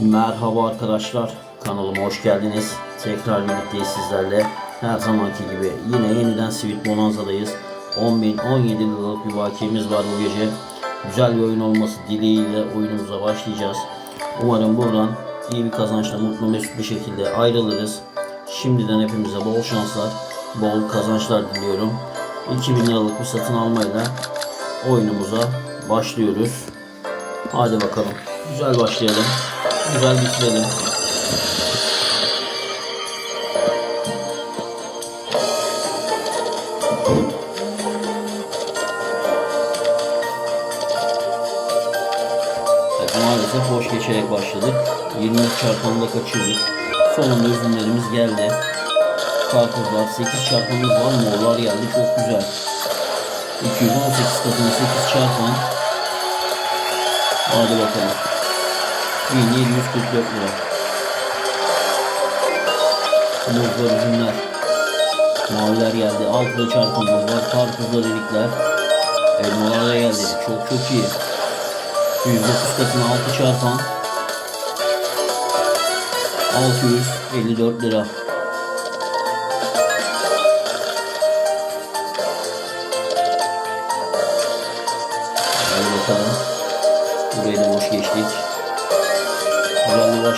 Merhaba arkadaşlar, kanalıma hoş geldiniz. Tekrar birlikteyiz sizlerle. Her zamanki gibi yine yeniden Sweet Bonanza'dayız. 10.017 liralık bir bakiyemiz var bu gece. Güzel bir oyun olması dileğiyle oyunumuza başlayacağız. Umarım buradan iyi bir kazançla mutlu mesut bir şekilde ayrılırız. Şimdiden hepimize bol şanslar, bol kazançlar diliyorum. 2000 liralık bir satın almayla oyunumuza başlıyoruz. Hadi bakalım. Güzel başlayalım. Güzel bitirelim. Maalesef boş geçerek başladık. 20 çarpanı da kaçırdık. Sonunda üzümlerimiz geldi. Karpuzlar 8 çarpanımız var. Morlar geldi. Çok güzel. 218 katına 8 çarpan. Hadi bakalım. 1744 lira. Muzlar, üzümler. Maviler geldi. Altıda çarpanımız var. Karpuzlar, erikler. Elmalar da geldi. Çok çok iyi. 109 katına 6 çarpan. 654 lira.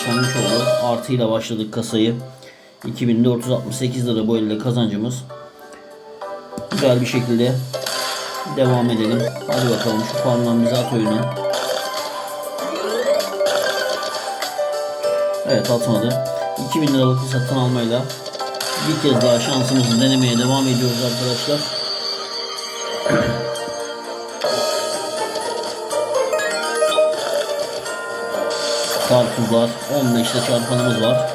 Başlangıç oldu. Artıyla başladık kasayı. 2468 lira bu elde kazancımız. Güzel bir şekilde devam edelim. Hadi bakalım şu farmdan bize at oyunu. Evet atmadı. 2000 liralık bir satın almayla bir kez daha şansımızı denemeye devam ediyoruz arkadaşlar. Karpuzlar 15'te çarpanımız var.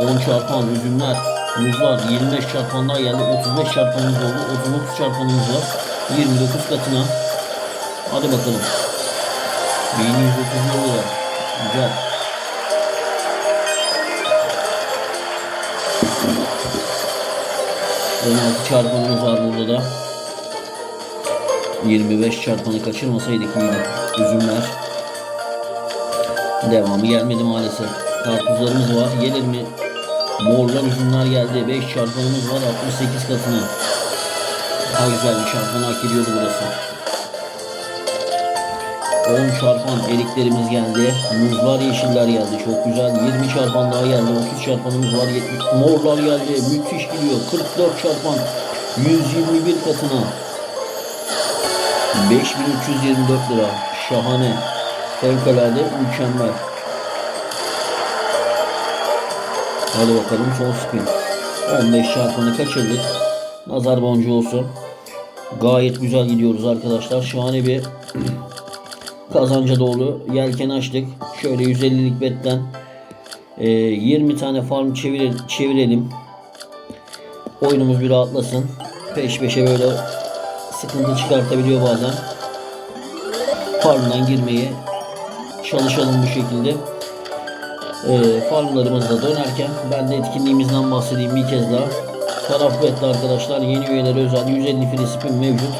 10 çarpan üzümler, muzlar 25 çarpanlar geldi. 35 çarpanımız oldu. 39 çarpanımız var. 29 katına. Hadi bakalım. 1130 lira. Güzel. ...16 çarpanımız var burada da. 25 çarpanı kaçırmasaydık yine üzümler. Devamı gelmedi maalesef. Karpuzlarımız var. Gelir mi? Morlar üzümler geldi. 5 çarpanımız var 68 katına. Daha güzel bir çarpan hak ediyordu burası. 10 çarpan eriklerimiz geldi. Muzlar yeşiller geldi. Çok güzel. 20 çarpan daha geldi. 30 çarpanımız var. 70 morlar geldi. Müthiş gidiyor. 44 çarpan 121 katına. 5324 lira. Şahane. Fevkalade mükemmel. Hadi bakalım son spin. 15 çarpanı kaçırdık. Nazar boncuğu olsun. Gayet güzel gidiyoruz arkadaşlar. Şahane bir kazanca doğru yelken açtık. Şöyle 150'lik betten e, 20 tane farm çevire, çevirelim. Oyunumuz bir rahatlasın. Peş peşe böyle sıkıntı çıkartabiliyor bazen. Farmdan girmeyi çalışalım bu şekilde. E, farmlarımızda dönerken ben de etkinliğimizden bahsedeyim bir kez daha. Taraf betli arkadaşlar yeni üyelere özel 150 free spin mevcut.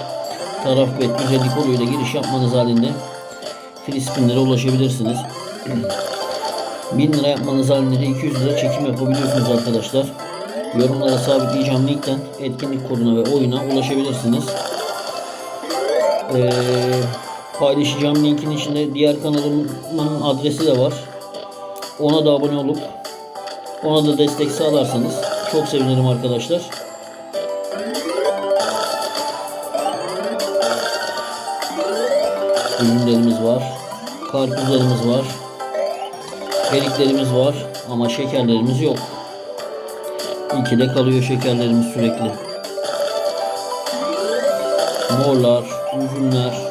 Taraf bet 150 koluyla giriş yapmanız halinde free spinlere ulaşabilirsiniz. 1000 lira yapmanız halinde de 200 lira çekim yapabiliyorsunuz arkadaşlar. Yorumlara sabitleyeceğim linkten etkinlik koduna ve oyuna ulaşabilirsiniz. Ee, paylaşacağım linkin içinde diğer kanalımın adresi de var. Ona da abone olup ona da destek sağlarsanız çok sevinirim arkadaşlar. Ürünlerimiz var. Karpuzlarımız var. Eriklerimiz var ama şekerlerimiz yok. İkide kalıyor şekerlerimiz sürekli. Morlar, üzümler.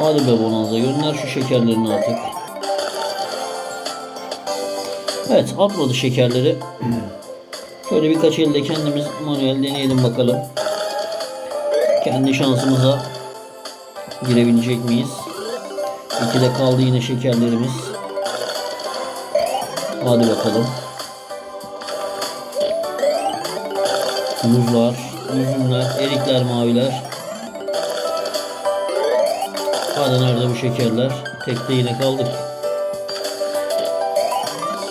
Hadi be bonanza gönder şu şekerlerini artık. Evet atmadı şekerleri. Şöyle birkaç elde kendimiz manuel deneyelim bakalım. Kendi şansımıza girebilecek miyiz? İkide kaldı yine şekerlerimiz. Hadi bakalım. Muzlar, üzümler, erikler, maviler. Hadi nerede bu şekerler? Tekte yine kaldık.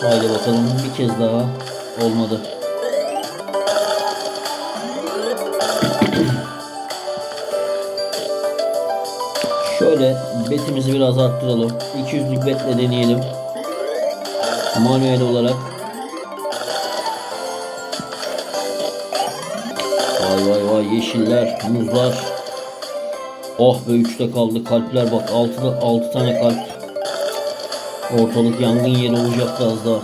Haydi bakalım bir kez daha olmadı. Şöyle betimizi biraz arttıralım. 200'lük betle deneyelim. Manuel olarak. Vay vay vay yeşiller, muzlar. Oh be 3'te kaldı. Kalpler bak 6'da 6 tane kalp. Ortalık yangın yeri olacaktı az daha.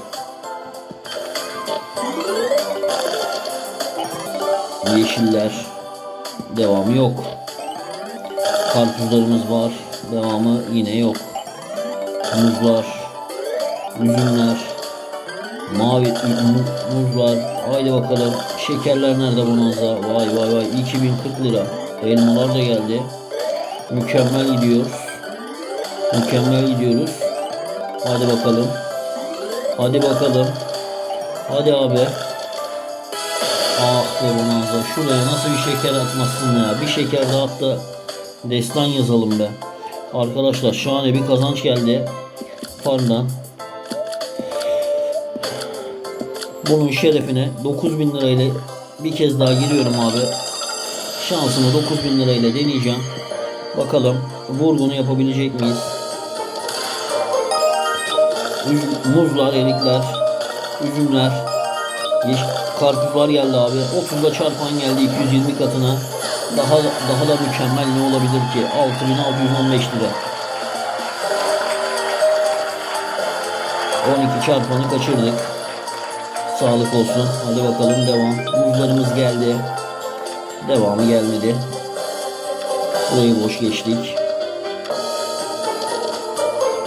Yeşiller. Devamı yok. Karpuzlarımız var. Devamı yine yok. Muzlar. Üzümler. Mavi mu- muzlar. Haydi bakalım. Şekerler nerede bonanza? Vay vay vay. 2040 lira. Elmalar da geldi. Mükemmel gidiyor. Mükemmel gidiyoruz. Hadi bakalım. Hadi bakalım. Hadi abi. Ah be bonanza. Şuraya nasıl bir şeker atmasın ya. Bir şeker daha at da destan yazalım be. Arkadaşlar şahane bir kazanç geldi. Farmdan. Bunun şerefine 9000 lirayla bir kez daha giriyorum abi. Şansımı 9000 lirayla deneyeceğim. Bakalım vurgunu yapabilecek miyiz? Muzlar, erikler, üzümler, yeş- karpuzlar geldi abi. 30'da çarpan geldi 220 katına. Daha daha da mükemmel ne olabilir ki? 6615 lira. 12 çarpanı kaçırdık. Sağlık olsun. Hadi bakalım devam. Muzlarımız geldi. Devamı gelmedi. Burayı boş geçtik.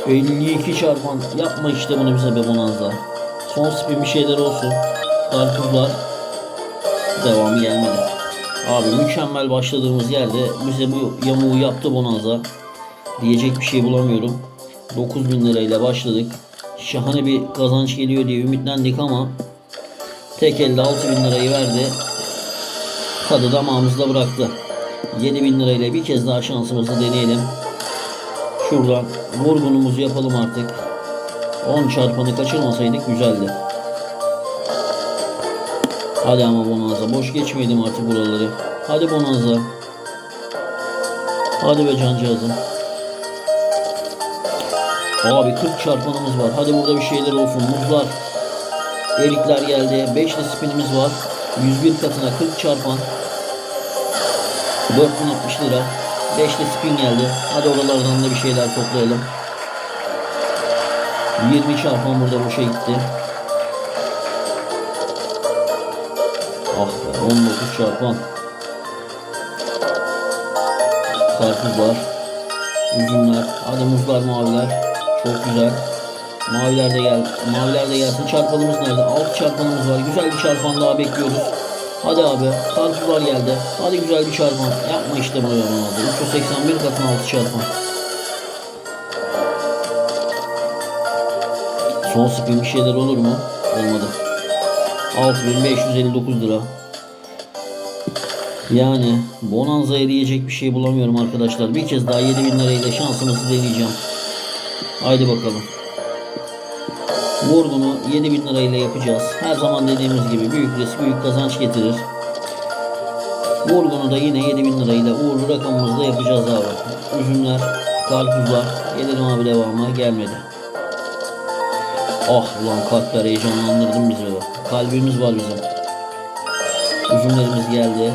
52 çarpan. Yapma işte bunu bize be bonanza. Son spin bir şeyler olsun. Karpuzlar. Devamı gelmedi. Abi mükemmel başladığımız yerde bize bu yamuğu yaptı bonanza. Diyecek bir şey bulamıyorum. 9000 lirayla başladık. Şahane bir kazanç geliyor diye ümitlendik ama tek elde 6000 lirayı verdi. Tadı damağımızda bıraktı. 7000 lirayla bir kez daha şansımızı deneyelim. Şuradan vurgunumuzu yapalım artık. 10 çarpanı kaçırmasaydık güzeldi. Hadi ama Bonanza. Boş geçmeyelim artık buraları. Hadi Bonanza. Hadi be cancağızım. Abi 40 çarpanımız var. Hadi burada bir şeyler olsun. Muzlar. Erikler geldi. 5'li spinimiz var. 101 katına 40 çarpan. 4060 lira. 5'li spin geldi. Hadi oralardan da bir şeyler toplayalım. 20 çarpan burada boşa gitti. Ah be 19 çarpan. Karpuzlar. Üzümler. Hadi muzlar maviler. Çok güzel. Maviler de gel. Maviler de gelsin. Çarpanımız nerede? 6 çarpanımız var. Güzel bir çarpan daha bekliyoruz. Hadi abi. Karpuzlar geldi. Hadi güzel bir çarpan. Yapma işte bunu yapamadı. 381 katına 6 çarpan. Son spin bir şeyler olur mu? Olmadı. 6559 lira. Yani Bonanza'ya diyecek bir şey bulamıyorum arkadaşlar. Bir kez daha 7000 lirayla şansımızı deneyeceğim. Haydi bakalım. Vurgunu 7000 lirayla yapacağız. Her zaman dediğimiz gibi büyük risk büyük kazanç getirir. Vurgunu da yine 7000 lirayla uğurlu rakamımızda yapacağız abi. Üzümler, karpuzlar. Gelelim abi devamı gelmedi. Ah ulan kalpler heyecanlandırdın bizi be. Kalbimiz var bizim. Üzümlerimiz geldi.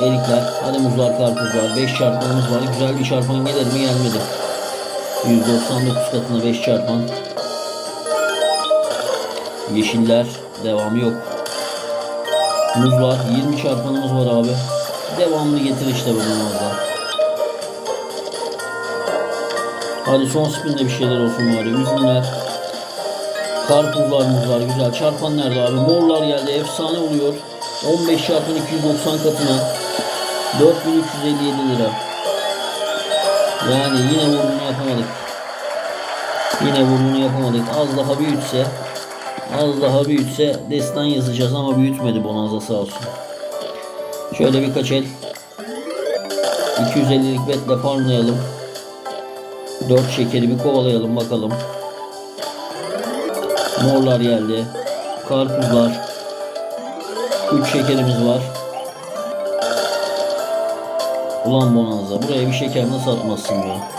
Erikler. Hadi muzlar karpuzlar. 5 çarpanımız var. Güzel bir çarpan gelir mi gelmedi. 199 katına 5 çarpan. Yeşiller. Devamı yok. Muz var. 20 çarpanımız var abi. Devamlı getir işte bu muzlar. Hadi son spinde bir şeyler olsun bari. Üzümler. Karpuzlar muzlar güzel. Çarpan nerede abi? Morlar geldi. Efsane oluyor. 15 çarpın 290 katına. 4357 lira. Yani yine vurumunu yapamadık. Yine vurumunu yapamadık. Az daha büyütse az daha büyütse destan yazacağız ama büyütmedi Bonanza sağ olsun. Şöyle birkaç el 250'lik betle farmlayalım. Dört şekeri bir kovalayalım bakalım. Morlar geldi. Karpuzlar. Üç şekerimiz var. Ulan Bonanza buraya bir şeker nasıl atmazsın be?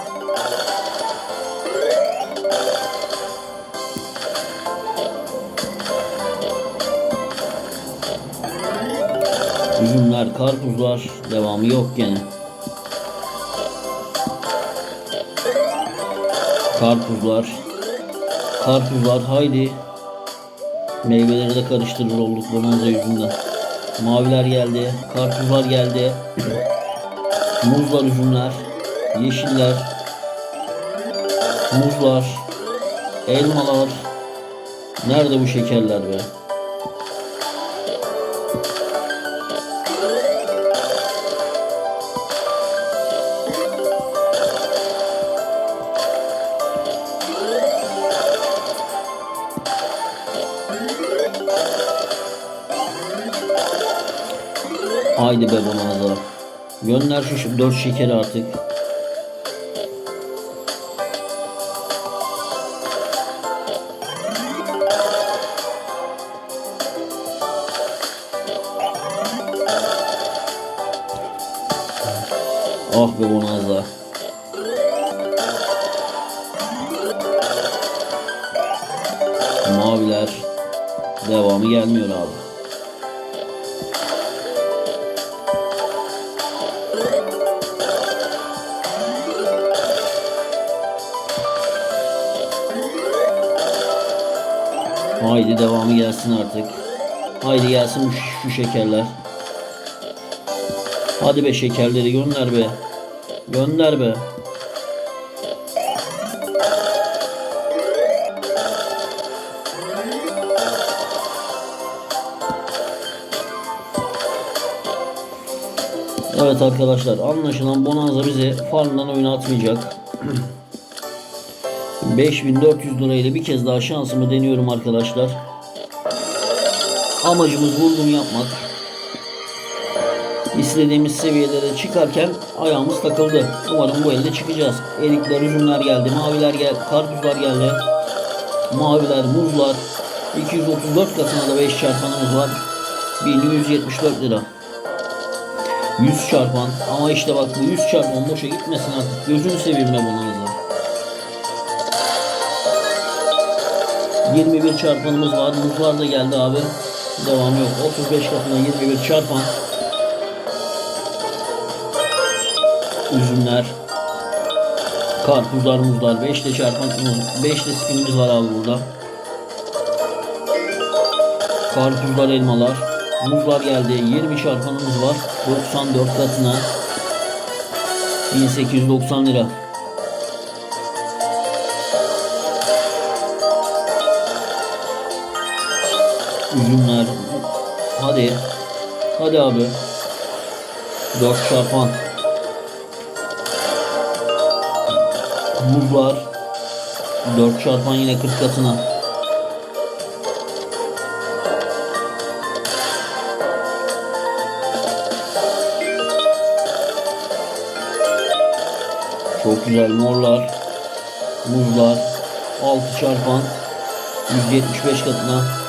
Üzümler, karpuzlar devamı yok gene. Karpuzlar. Karpuzlar haydi. Meyveleri de karıştırır olduk bonanza yüzünden. Maviler geldi. Karpuzlar geldi. Muzlar, üzümler. Yeşiller. Muzlar. Elmalar. Nerede bu şekerler be? Haydi be bonanza. Gönder şu ş- dört şekeri artık. Ah be bonanza. Maviler. Devamı gelmiyor abi. Haydi devamı gelsin artık. Haydi gelsin şu, şu şekerler. Hadi be şekerleri gönder be. Gönder be. Evet arkadaşlar anlaşılan Bonanza bizi farmdan oyuna atmayacak. 5400 lirayla bir kez daha şansımı deniyorum arkadaşlar. Amacımız vurgun yapmak. İstediğimiz seviyelere çıkarken ayağımız takıldı. Umarım bu elde çıkacağız. Erikler, üzümler geldi, maviler geldi, karpuzlar geldi. Maviler, muzlar. 234 katına da 5 çarpanımız var. 1174 lira. 100 çarpan ama işte bak bu 100 çarpan boşa gitmesin artık. Gözünü seveyim be bununla. 21 çarpanımız var. Muzlar da geldi abi. Devam yok. 35 katına 21 çarpan. Üzümler. Karpuzlar, muzlar. 5 de çarpan. 5 de spinimiz var abi burada. Karpuzlar, elmalar. Muzlar geldi. 20 çarpanımız var. 94 katına. 1890 lira. Üzümler. Hadi. Hadi abi. 4 çarpan. Muzlar. 4 çarpan yine 40 katına. Çok güzel morlar. Muzlar. 6 çarpan. 175 katına.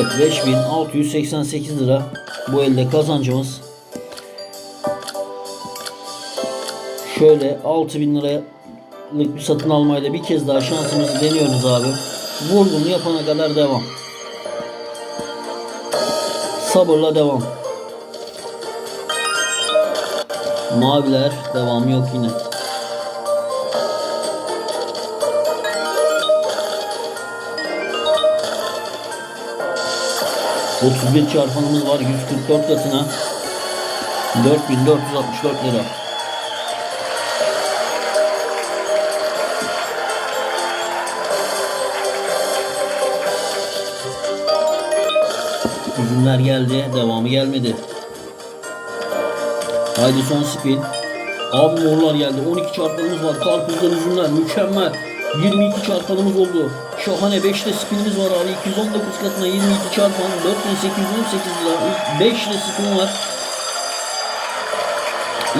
Evet 5688 lira bu elde kazancımız. Şöyle 6000 liralık bir satın almayla bir kez daha şansımızı deniyoruz abi. Vurgunu yapana kadar devam. Sabırla devam. Maviler devamı yok yine. ...31 çarpanımız var 144 katına... ...4464 lira. Üzümler geldi. Devamı gelmedi. Haydi son spin. Abi morlar geldi. 12 çarpanımız var. Karpuzlar üzümler. Mükemmel. 22 çarpanımız oldu. Şahane 5'te spinimiz var abi. 219 katına 22 çarpan 4818 lira. 5'te spin var.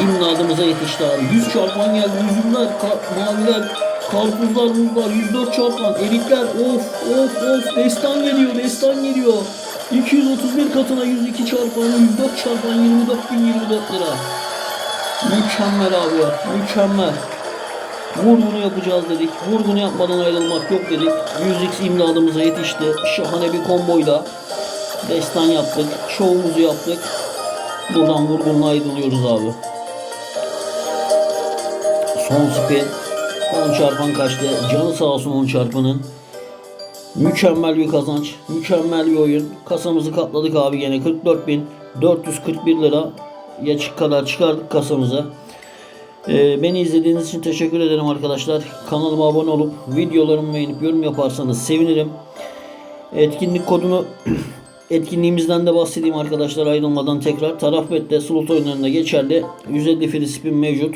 İmdadımıza yetişti abi. 100 çarpan geldi. Üzümler, ka- maviler, karpuzlar, muzlar, 104 çarpan, erikler. Of of of. Destan geliyor, destan geliyor. 231 katına 102 çarpan, 104 çarpan 24.024 lira. Mükemmel abi. Mükemmel. Vurgunu yapacağız dedik. Vurgunu yapmadan ayrılmak yok dedik. 100x imdadımıza yetişti. Şahane bir komboyla destan yaptık. Şovumuzu yaptık. Buradan vurgunla ayrılıyoruz abi. Son spin. 10 çarpan kaçtı. Canı sağ olsun 10 çarpanın. Mükemmel bir kazanç. Mükemmel bir oyun. Kasamızı katladık abi gene. 44.441 lira ya kadar çıkardık kasamıza. Ee, beni izlediğiniz için teşekkür ederim arkadaşlar. Kanalıma abone olup videolarımı beğenip yorum yaparsanız sevinirim. Etkinlik kodunu etkinliğimizden de bahsedeyim arkadaşlar ayrılmadan tekrar. Taraf bette slot oyunlarında geçerli. 150 free spin mevcut.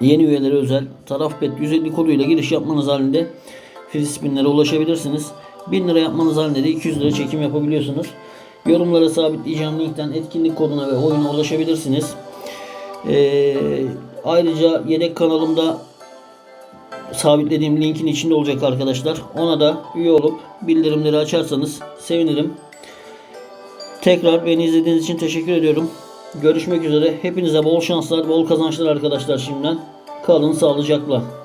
Yeni üyelere özel taraf bet 150 koduyla giriş yapmanız halinde free spinlere ulaşabilirsiniz. 1000 lira yapmanız halinde de 200 lira çekim yapabiliyorsunuz. Yorumlara sabitleyeceğim linkten etkinlik koduna ve oyuna ulaşabilirsiniz. Ee, ayrıca yedek kanalımda sabitlediğim linkin içinde olacak arkadaşlar. Ona da üye olup bildirimleri açarsanız sevinirim. Tekrar beni izlediğiniz için teşekkür ediyorum. Görüşmek üzere. Hepinize bol şanslar, bol kazançlar arkadaşlar şimdiden. Kalın sağlıcakla.